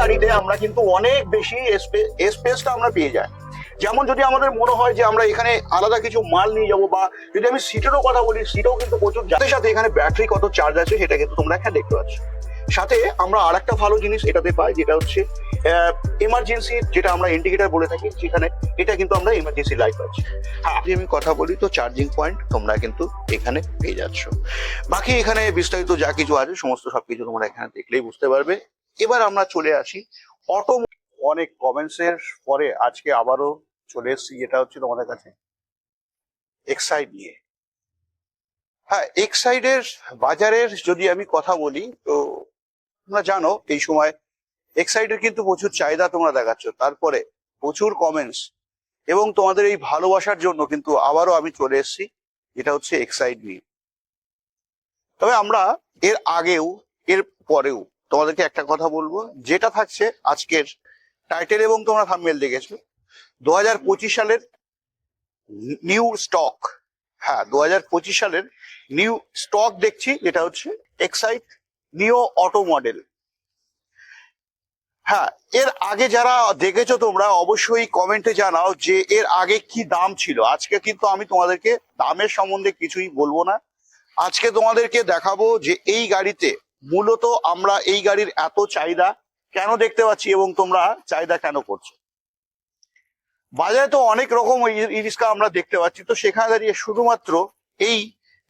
গাড়িতে আমরা কিন্তু অনেক বেশি স্পেসটা আমরা পেয়ে যাই। যেমন যদি আমাদের মনে হয় যে আমরা এখানে আলাদা কিছু মাল নিয়ে যাব বা যদি আমি সিটেরও কথা বলি সিটও কিন্তু প্রচুর যাতে সাথে এখানে ব্যাটারি কত চার্জ আছে, সেটা কিন্তু তোমরা এখানে দেখতে পাচ্ছ। সাথে আমরা আর একটা ভালো জিনিস এটাতে পাই, যেটা হচ্ছে এমার্জেন্সি যেটা আমরা ইন্ডিকেটার বলে থাকি যেখানে এটা কিন্তু আমরা এমার্জেন্সি লাইট পাচ্ছি। হ্যাঁ আমি কথা বলি তো চার্জিং পয়েন্ট তোমরা কিন্তু এখানে পেয়ে যাচ্ছ। বাকি এখানে বিস্তারিত যা কিছু আছে, সমস্ত সবকিছু তোমরা এখানে দেখলেই বুঝতে পারবে। এবার আমরা চলে আসি অটো অনেক কমেন্টসের পরে আজকে আবারও চলে এসেছি, যেটা হচ্ছে তোমাদের কাছে এক্সাইড নিয়ে। হ্যাঁ এক্সাইডের বাজারের যদি আমি কথা বলি, তো তোমরা জানো এই সময় এক্সাইডের কিন্তু প্রচুর চাহিদা তোমরা দেখাচ্ছ, তারপরে প্রচুর কমেন্টস এবং তোমাদের এই ভালোবাসার জন্য কিন্তু আবারও আমি চলে এসেছি এটা হচ্ছে এক্সাইড নিয়ে। তবে আমরা এর আগেও, এর পরেও তোমাদেরকে একটা কথা বলব। যেটা থাকছে আজকের টাইটেল এবং তোমরা থাম্বনেল দেখেছ। দু হাজার পঁচিশ সালের নিউ স্টক হ্যাঁ দু হাজার পঁচিশ সালের নিউ স্টক দেখছি, যেটা হচ্ছে এক্সাইট নিও অটো মডেল হ্যাঁ এর আগে যারা দেখেছ তোমরা, অবশ্যই কমেন্টে জানাও যে এর আগে কি দাম ছিল। আজকে কিন্তু আমি তোমাদেরকে দামের সম্বন্ধে কিছুই বলব না। আজকে তোমাদেরকে দেখাবো যে এই গাড়িতে মূলত আমরা এই গাড়ির এত চাহিদা কেন দেখতে পাচ্ছি এবং তোমরা চাহিদা কেন করছ? বাজারে তো অনেক রকম ই রিক্সা আমরা দেখতে পাচ্ছি। তো সেখানে দাঁড়িয়ে শুধুমাত্র এই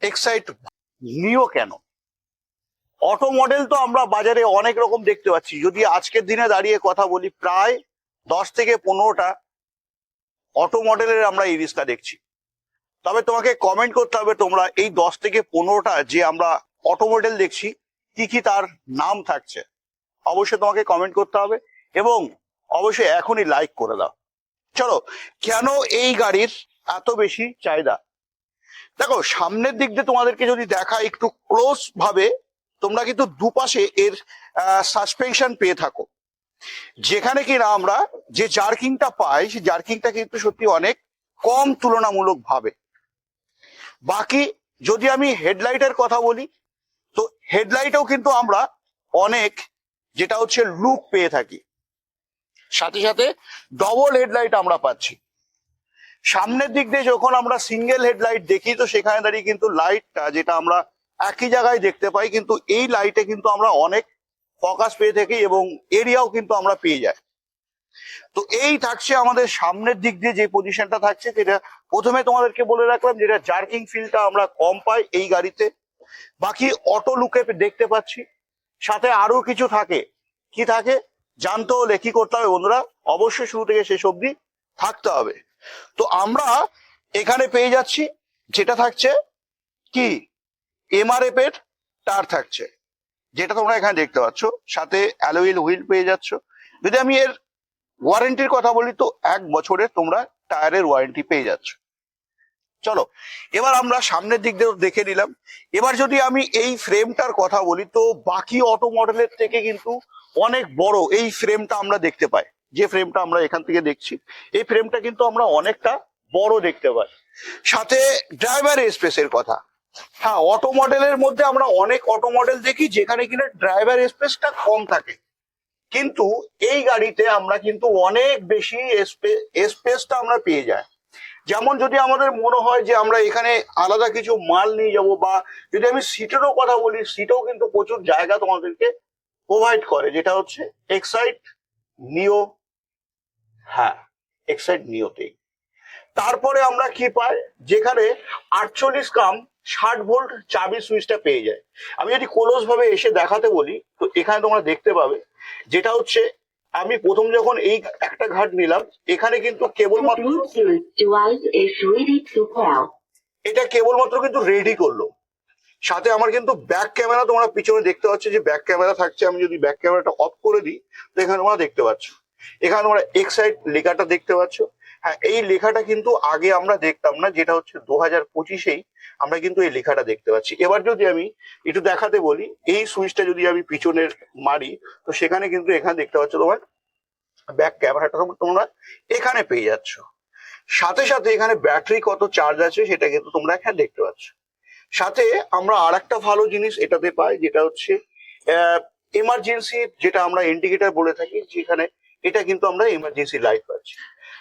এক্সাইট নিও কেন? অটো মডেল তো আমরা বাজারে অনেক রকম দেখতে পাচ্ছি। যদি আজকের দিনে দাঁড়িয়ে কথা বলি, প্রায় দশ থেকে পনেরোটা অটো মডেলের আমরা এই রিক্সা দেখছি। তবে তোমাকে কমেন্ট করতে হবে তোমরা এই দশ থেকে পনেরোটা যে আমরা অটো মডেল দেখছি কি কি তার নাম থাকছে, অবশ্যই তোমাকে কমেন্ট করতে হবে এবং অবশ্যই এখনই লাইক করে দাও। চলো, কেন এই গাড়ির এত বেশি চাহিদা? দেখো, সামনের দিক দিয়ে তোমাদেরকে যদি দেখা একটু ক্লোজ ভাবে, তোমরা কিন্তু দুপাশে এর সাসপেনশন পেয়ে থাকো। যেখানে কিনা আমরা যে জার্কিংটা পাই, সেই জার্কিংটা কিন্তু সত্যি অনেক কম তুলনামূলক ভাবে। বাকি যদি আমি হেডলাইটের কথা বলি তো হেডলাইটেও কিন্তু আমরা অনেক যেটা হচ্ছে লুক পেয়ে থাকি। সাথে সাথে ডবল হেডলাইট আমরা পাচ্ছি। সামনের দিক দিয়ে যখন আমরা সিঙ্গেল হেডলাইট দেখি, তো সেখানে দাঁড়িয়ে কিন্তু লাইটটা যেটা আমরা একই জায়গায় দেখতে পাই, কিন্তু এই লাইটে কিন্তু আমরা অনেক ফোকাস পেয়ে থাকি এবং এরিয়াও কিন্তু আমরা পেয়ে যাই। তো এই থাকছে আমাদের সামনের দিক দিয়ে যে পজিশনটা থাকছে যেটা প্রথমে তোমাদেরকে বলে রাখলাম যেটা জার্কিং ফিলটা আমরা কম পাই এই গাড়িতে। বাকি অটো লুকে দেখতে পাচ্ছি। সাথে আরও কিছু থাকে। কি থাকে? জানতে হলে কি করতে হবে বন্ধুরা? অবশ্যই শুরু থেকে শেষ অবধি থাকতে হবে। তো আমরা এখানে পেয়ে যাচ্ছি, যেটা থাকছে কি? এমআরএফ এর টার থাকছে। যেটা তোমরা এখানে দেখতে পাচ্ছ। সাথে অ্যালোইল হুইল পেয়ে যাচ্ছ। যদি আমি এর ওয়ারেন্টির কথা বলি, তো এক বছরের তোমরা টায়ারের ওয়ারেন্টি পেয়ে যাচ্ছ। চলো, এবার আমরা সামনের দিক দিয়ে দেখে নিলাম। এবার যদি আমি এই ফ্রেমটার কথা বলি, তো বাকি অটো মডেলের থেকে কিন্তু অনেক বড় এই ফ্রেমটা আমরা দেখতে পাই। যে ফ্রেমটা আমরা এখান থেকে দেখছি, এই ফ্রেমটা কিন্তু আমরা অনেকটা বড় দেখতে পাই। সাথে ড্রাইভার স্পেসের কথা। হ্যাঁ অটো মডেলের মধ্যে আমরা অনেক অটো মডেল দেখি, যেখানে কিনা ড্রাইভার স্পেসটা কম থাকে। কিন্তু এই গাড়িতে আমরা কিন্তু অনেক বেশি স্পেসটা আমরা পেয়ে যাই। যেমন যদি আমাদের মনে হয় যে আমরা এখানে আলাদা কিছু মাল নিয়ে যাব বা যদি আমি সিটেরও কথা বলি, সিটেও কিন্তু প্রচুর জায়গা তোমাদেরকে প্রোভাইড করে, যেটা হচ্ছে এক্সাইট নিও হ্যাঁ এক্সাইট নিওতেই তারপরে আমরা কি পাই? যেখানে আটচল্লিশ কাম ষাট ভোল্ট চাবি সুইচটা পেয়ে যায়। আমি যদি ক্লোজ ভাবে এসে দেখাতে বলি, তো এখানে তোমরা দেখতে পাবে, যেটা হচ্ছে আমি প্রথম যখন এই একটা ঘাট নিলাম, এখানে কিন্তু কেবলমাত্র. এটা কেবলমাত্র কিন্তু রেডি করল। সাথে আমার কিন্তু ব্যাক ক্যামেরা তোমরা পিছনে দেখতে পাচ্ছ যে ব্যাক ক্যামেরা থাকছে। আমি যদি ব্যাক ক্যামেরাটা অফ করে দিই, তো এখানে তোমরা দেখতে পাচ্ছ। এখানে তোমরা এক্সাইড লেখাটা দেখতে পাচ্ছ। হ্যাঁ এই লেখাটা কিন্তু আগে আমরা দেখতাম না, যেটা হচ্ছে দু হাজার পঁচিশেই আমরা কিন্তু এই লেখাটা দেখতে পাচ্ছি। এবার যদি আমি একটু দেখাতে বলি, এই সুইচটা যদি আমি পিছনের মারি, তো সেখানে কিন্তু এখানে দেখতে পাচ্ছ তোমার ব্যাক ক্যামেরাটা তোমরা এখানে পেয়ে যাচ্ছ। সাথে সাথে এখানে ব্যাটারি কত চার্জ আছে সেটা কিন্তু তোমরা এখানে দেখতে পাচ্ছ। সাথে আমরা আর একটা ভালো জিনিস এটাতে পাই, যেটা হচ্ছে এমার্জেন্সি যেটা আমরা ইন্ডিকেটার বলে থাকি, যেখানে এটা কিন্তু আমরা এমার্জেন্সি লাইট পাচ্ছি।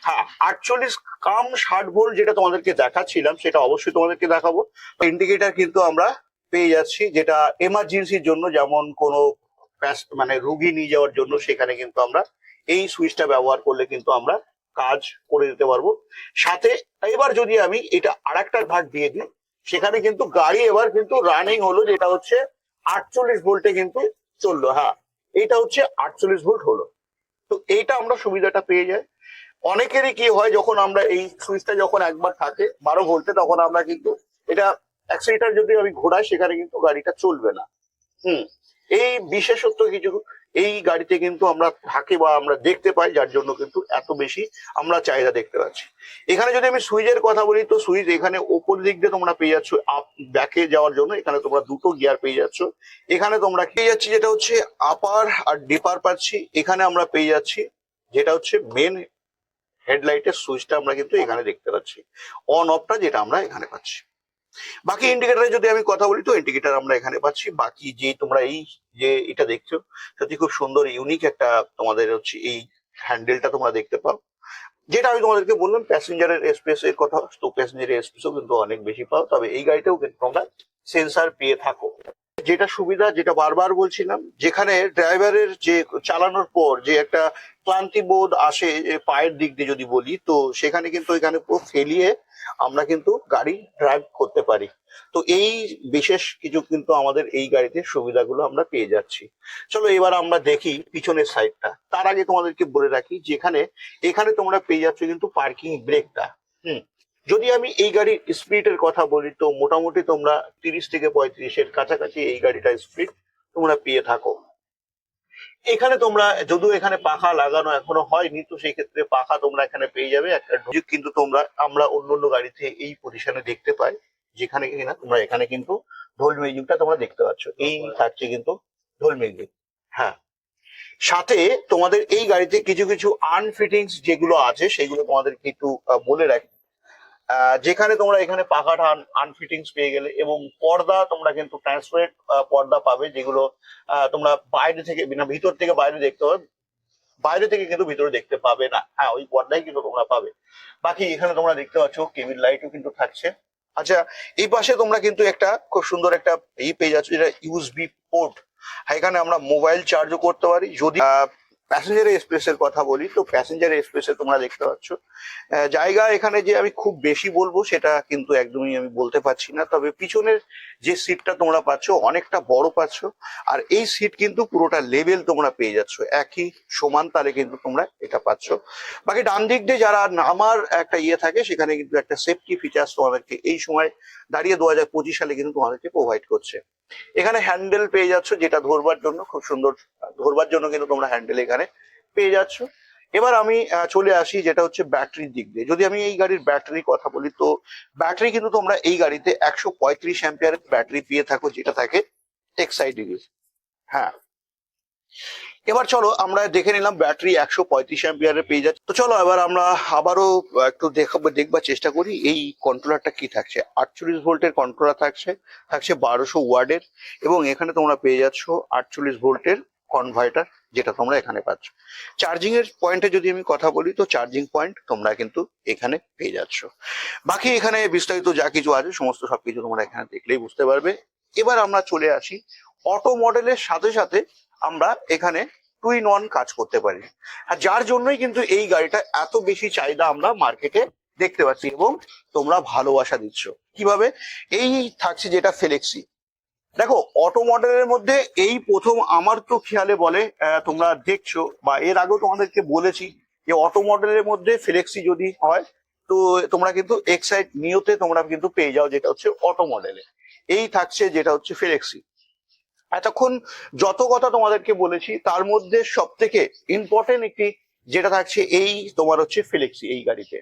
হ্যাঁ আটচল্লিশ কাম ষাট ভোল্ট যেটা তোমাদেরকে দেখাচ্ছিলাম, সেটা অবশ্যই তোমাদেরকে দেখাবো। ইন্ডিকেটার কিন্তু আমরা পেয়ে যাচ্ছি, যেটা এমার্জেন্সির জন্য যেমন কোনো মানে রুগী নিয়ে যাওয়ার জন্য সেখানে কিন্তু আমরা এই সুইচটা ব্যবহার করলে কিন্তু আমরা কাজ করে দিতে পারব। সাথে এবার যদি আমি এটা আরেকটা ভাগ দিয়ে দিই, সেখানে কিন্তু গাড়ি এবার কিন্তু রানিং হলো, যেটা হচ্ছে আটচল্লিশ ভোল্টে কিন্তু চলল। হ্যাঁ এটা হচ্ছে আটচল্লিশ ভোল্ট হলো। তো এইটা আমরা সুবিধাটা পেয়ে যাই। অনেকেরই কি হয়, যখন আমরা এই সুইচটা যখন একবার থাকে, বারো ভোল্টে, তখন আমরা কিন্তু এটা অ্যাক্সিলেটার যদি আমি ঘোরাই, সেখানে কিন্তু গাড়িটা চলবে না। হুম। এই বিশেষত্ব কিছু, এই গাড়িতে কিন্তু আমরা থাকে বা আমরা দেখতে পাই, যার জন্য কিন্তু এত বেশি আমরা চাহিদা দেখতে পাচ্ছি। এখানে যদি আমি সুইচের কথা বলি, তো সুইচ এখানে ওপর দিক দিয়ে তোমরা পেয়ে যাচ্ছ, আপ ব্যাকে যাওয়ার জন্য এখানে তোমরা দুটো গিয়ার পেয়ে যাচ্ছ। এখানে তোমরা পেয়ে যাচ্ছি, যেটা হচ্ছে আপার আর ডিপার পাচ্ছি। এখানে আমরা পেয়ে যাচ্ছি, যেটা হচ্ছে মেন হেডলাইটের সুইচটা আমরা কিন্তু এখানে দেখতে পাচ্ছি। অন অফটা যেটা আমরা এখানে পাচ্ছি। বাকি ইন্ডিকেটারে যদি আমি কথা বলি তো ইন্ডিকেটার আমরা এখানে পাচ্ছি। বাকি যে তোমরা এই যে এটা দেখছ, সত্যি খুব সুন্দর ইউনিক একটা তোমাদের হচ্ছে এই হ্যান্ডেলটা তোমরা দেখতে পাও। যেটা আমি তোমাদেরকে বললাম প্যাসেঞ্জারের স্পেস এর কথা, তো প্যাসেঞ্জারের স্পেসও কিন্তু অনেক বেশি পাও। তবে এই গাড়িতেও কিন্তু তোমরা সেন্সার পেয়ে থাকো। যেটা সুবিধা, যেটা বারবার বলছিলাম, যেখানে ড্রাইভারের যে চালানোর পর যে একটা ক্লান্তি বোধ আসে পায়ের দিক দিয়ে যদি বলি, তো সেখানে কিন্তু এখানে পুরো ফেলিয়ে আমরা কিন্তু গাড়ি ড্রাইভ করতে পারি। তো এই বিশেষ কিছু কিন্তু আমাদের এই গাড়িতে সুবিধাগুলো আমরা পেয়ে যাচ্ছি। চলো এবার আমরা দেখি পিছনের সাইডটা তার আগে তোমাদেরকে বলে রাখি, যেখানে, এখানে তোমরা পেয়ে যাচ্ছ কিন্তু পার্কিং ব্রেকটা হুম, যদি আমি এই গাড়ির স্পিডের কথা বলি, তো মোটামুটি তোমরা তিরিশ থেকে পঁয়ত্রিশের কাছাকাছি এই গাড়িটা স্পিড তোমরা পেয়ে থাকো। এখানে তোমরা, যদিও এখানে পাখা লাগানো এখনও হয়নি, তো সেই ক্ষেত্রে পাখা তোমরা এখানে পেয়ে যাবে কিন্তু তোমরা, আমরা অন্য অন্য গাড়িতে এই পজিশনে দেখতে পাই, যেখানে কিনা তোমরা এখানে কিন্তু ঢোল মিউজিকটা তোমরা দেখতে পাচ্ছ। এই থাকছে কিন্তু ঢোল মিউজিক হ্যাঁ। সাথে তোমাদের এই গাড়িতে কিছু কিছু আনফিটিংস যেগুলো আছে, সেগুলো তোমাদেরকে একটু বলে রাখি। যেখানে তোমরা এখানে পাখাটা আনফিটিংস পেয়ে গেলে এবং পর্দা তোমরা কিন্তু ট্রান্সপারেন্ট পর্দা পাবে যেগুলো তোমরা বাইরে থেকে, না, ভিতর থেকে বাইরে দেখতে পাবে, বাইরে থেকে কিন্তু ভিতরে দেখতে পাবে না। হ্যাঁ ওই পর্দাই কিন্তু তোমরা পাবে। বাকি এখানে তোমরা দেখতে পাচ্ছ কেবিন লাইটও কিন্তু থাকছে। আচ্ছা এই পাশে তোমরা কিন্তু একটা খুব সুন্দর একটা এই পেয়ে যাচ্ছ, যেটা ইউএসবি পোর্ট এখানে আমরা মোবাইল চার্জও করতে পারি। যদি প্যাসেঞ্জার এক্সপ্রেসের কথা বলি, তো প্যাসেঞ্জার এক্সপ্রেসে তোমরা দেখতে পাচ্ছ জায়গা এখানে যে আমি খুব বেশি বলব সেটা কিন্তু একদমই আমি বলতে পারছি না, তবে পিছনের যে সিটটা তোমরা পাচ্ছ অনেকটা বড় পাচ্ছ, আর এই সিট কিন্তু পুরোটা লেভেল তোমরা পেয়ে যাচ্ছ, একই সমান তালে কিন্তু তোমরা এটা পাচ্ছ। বাকি ডান দিক দিয়ে যারা নামার একটা ইয়ে থাকে, সেখানে কিন্তু একটা সেফটি ফিচার্স তোমাদেরকে এই সময় দাঁড়িয়ে দু হাজার পঁচিশ সালে কিন্তু তোমাদেরকে প্রোভাইড করছে। এখানে হ্যান্ডেল পেয়ে যাচ্ছ যেটা ধরবার জন্য, খুব সুন্দর, ধরবার জন্য কিন্তু তোমরা হ্যান্ডেল এখানে পেয়ে যাচ্ছ। এবার আমি চলে আসি যেটা হচ্ছে ব্যাটারির দিক দিয়ে। যদি আমি এই গাড়ির ব্যাটারির কথা বলি, তো ব্যাটারি কিন্তু তোমরা এই গাড়িতে একশো পঁয়ত্রিশ অ্যাম্পিয়ারের ব্যাটারি পেয়ে থাকো, যেটা থাকে এক্সাইডিং হ্যাঁ। এবার চলো আমরা দেখে নিলাম ব্যাটারি একশো পঁয়ত্রিশ অ্যাম্পিয়ারের পেয়ে যাচ্ছে। তো চলো এবার আমরা আবারও একটু দেখাবো দেখবার চেষ্টা করি, এই কন্ট্রোলারটা কি থাকছে? আটচল্লিশ ভোল্টের কন্ট্রোলার থাকছে থাকছে বারোশো ওয়ার্ডের এবং এখানে তোমরা পেয়ে যাচ্ছ আটচল্লিশ ভোল্টের কনভার্টার যেটা তোমরা এখানে পাচ্ছ। চার্জিং এর পয়েন্টে যদি আমি কথা বলি, তো চার্জিং পয়েন্ট তোমরা কিন্তু এখানে পেয়ে যাচ্ছ। বাকি এখানে বিস্তারিত যা কিছু আছে, সমস্ত সবকিছু তোমরা এখানে দেখলেই বুঝতে পারবে। এবার আমরা চলে আসি অটো মডেলের সাথে সাথে আমরা এখানে টু ইন ওয়ান কাজ করতে পারি। আর যার জন্যই কিন্তু এই গাড়িটা এত বেশি চাহিদা আমরা মার্কেটে দেখতে পাচ্ছি এবং তোমরা ভালোবাসা দিচ্ছ। কীভাবে? এই থাকছে যেটা ফেলেক্সি দেখো অটো মডেলের মধ্যে এই প্রথম আমার তো খেয়ালে বলে তোমরা দেখছ বা এর আগেও তোমাদেরকে বলেছি যে অটো মডেলের মধ্যে ফ্লেক্সি যদি হয়, তো তোমরা কিন্তু এক্সাইড নিওতে তোমরা কিন্তু পেয়ে যাও, যেটা হচ্ছে অটো মডেলে এই থাকছে যেটা হচ্ছে ফ্লেক্সি এতক্ষণ যত কথা তোমাদেরকে বলেছি, তার মধ্যে সব থেকে ইম্পর্টেন্ট একটি যেটা থাকছে, এই তোমার হচ্ছে ফ্লেক্সি এই গাড়িতে।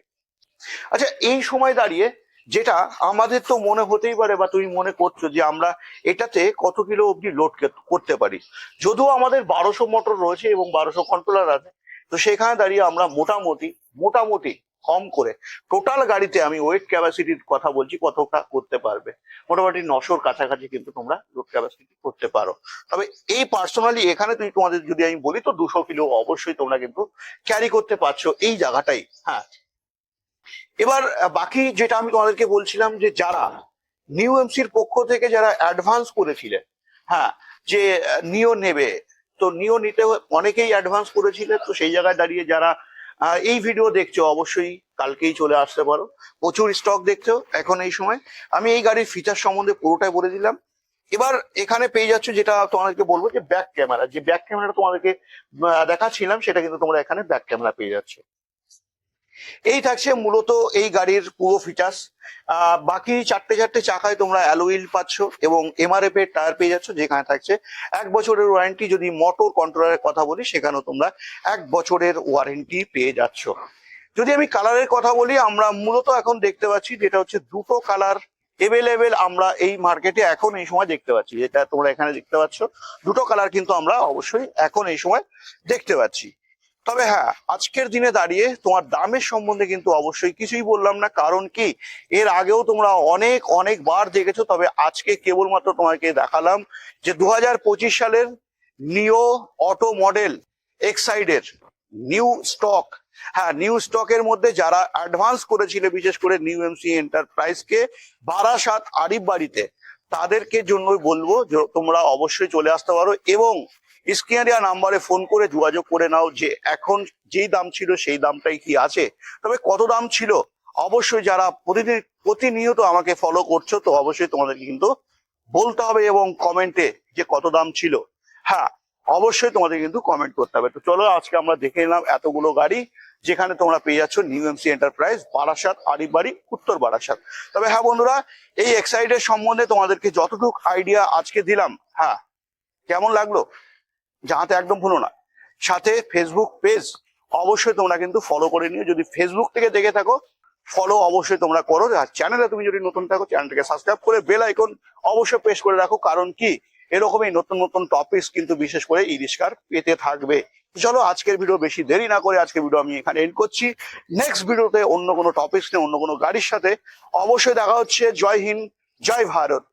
আচ্ছা এই সময় দাঁড়িয়ে যেটা আমাদের তো মনে হতেই পারে বা তুমি মনে করছ যে আমরা এটাতে কত কিলো অবধি লোড করতে পারি। যদিও আমাদের বারোশো মোটর রয়েছে এবং বারোশো কন্ট্রোলার আছে, তো সেখানে দাঁড়িয়ে আমরা মোটামুটি মোটামুটি কম করে টোটাল গাড়িতে আমি ওয়েট ক্যাপাসিটির কথা বলছি, কতটা করতে পারবে? মোটামুটি নশোর কাছাকাছি কিন্তু তোমরা লোড ক্যাপাসিটি করতে পারো। তবে এই পার্সোনালি এখানে তুমি তোমাদের যদি আমি বলি, তো দুশো কিলো অবশ্যই তোমরা কিন্তু ক্যারি করতে পারছ এই জায়গাটাই হ্যাঁ। এবার বাকি যেটা আমি তোমাদেরকে বলছিলাম যে যারা নিউ এমসির পক্ষ থেকে যারা অ্যাডভান্স করেছিলেন হ্যাঁ যে নিও নেবে, তো নিও নিতে অনেকেই অ্যাডভান্স করেছিলেন তো সেই জায়গায় দাঁড়িয়ে যারা আহ, এই ভিডিও দেখছ অবশ্যই কালকেই চলে আসতে পারো। প্রচুর স্টক দেখছ এখন এই সময়। আমি এই গাড়ির ফিচার সম্বন্ধে পুরোটাই বলে দিলাম। এবার এখানে পেয়ে যাচ্ছ যেটা তোমাদেরকে বলব যে ব্যাক ক্যামেরা যে ব্যাক ক্যামেরাটা তোমাদেরকে দেখাচ্ছিলাম সেটা কিন্তু তোমরা এখানে ব্যাক ক্যামেরা পেয়ে যাচ্ছ। এই থাকছে মূলত এই গাড়ির পুরো ফিচার্স বাকি চারটে চারটে চাকায় তোমরা অ্যালোইল পাচ্ছ এবং এমআরএফ এর টায়ার পেয়ে যাচ্ছ, যেখানে থাকছে এক বছরের ওয়ারেন্টি যদি মোটর কন্ট্রোলারের কথা বলি, সেখানেও তোমরা এক বছরের ওয়ারেন্টি পেয়ে যাচ্ছ। যদি আমি কালারের কথা বলি, আমরা মূলত এখন দেখতে পাচ্ছি যেটা হচ্ছে দুটো কালার এভেলেবেল আমরা এই মার্কেটে এখন এই সময় দেখতে পাচ্ছি। যেটা তোমরা এখানে দেখতে পাচ্ছ, দুটো কালার কিন্তু আমরা অবশ্যই এখন এই সময় দেখতে পাচ্ছি। তবে হ্যাঁ আজকের দিনে দাঁড়িয়ে তোমার দামের সম্বন্ধে কিন্তু অবশ্যই কিছুই বললাম না। কারণ কি, এর আগেও তোমরা অনেক অনেক বার দেখেছ, তবে আজকে কেবলমাত্র তোমাকে দেখালাম যে দু হাজার পঁচিশ সালের নিও অটো মডেল এক্সাইডের নিউ স্টক। হ্যাঁ নিউ স্টকের মধ্যে যারা অ্যাডভান্স করেছিল, বিশেষ করে নিউ এমসি এন্টারপ্রাইজকে, বারাসাত আরিফ বাড়িতে, তাদেরকে জন্যই বলব যে তোমরা অবশ্যই চলে আসতে পারো এবং স্ক্রিয়ারিয়া নাম্বারে ফোন করে যোগাযোগ করে নাও যে এখন যেই দাম ছিল সেই দামটাই কি আছে। তবে কত দাম ছিল? অবশ্যই যারা প্রতিদিন প্রতিনিয়ত আমাকে ফলো করছ, তো অবশ্যই তোমাদেরকে কিন্তু বলতে হবে এবং কমেন্টে যে কত দাম ছিল। হ্যাঁ অবশ্যই তোমাদের কিন্তু কমেন্ট করতে হবে। তো চলো আজকে আমরা দেখে নিলাম এতগুলো গাড়ি যেখানে তোমরা পেয়ে যাচ্ছ new MC enterprise Barasat Arifbari উত্তর বারাসাত। তবে হ্যাঁ বন্ধুরা, এই এক্সাইডের সম্বন্ধে তোমাদেরকে যতটুকু আইডিয়া আজকে দিলাম হ্যাঁ কেমন লাগল? জানাতে একদম ভুলো না। সাথে ফেসবুক পেজ অবশ্যই তোমরা কিন্তু ফলো করে নিও। যদি ফেসবুক থেকে দেখে থাকো ফলো অবশ্যই তোমরা করো। আর চ্যানেলে তুমি যদি নতুন থাকো চ্যানেলটাকে সাবস্ক্রাইব করে বেল আইকন অবশ্যই প্রেস করে রাখো। কারণ কি? এরকমই নতুন নতুন টপিকস কিন্তু বিশেষ করে ই ইরিশকার পেতে থাকবে। চলো আজকের ভিডিও বেশি দেরি না করে আজকের ভিডিও আমি এখানে এন্ড করছি। নেক্সট ভিডিওতে অন্য কোনো টপিকস নিয়ে, অন্য কোনো গাড়ির সাথে অবশ্যই দেখা হচ্ছে। জয় হিন্দ, জয় ভারত।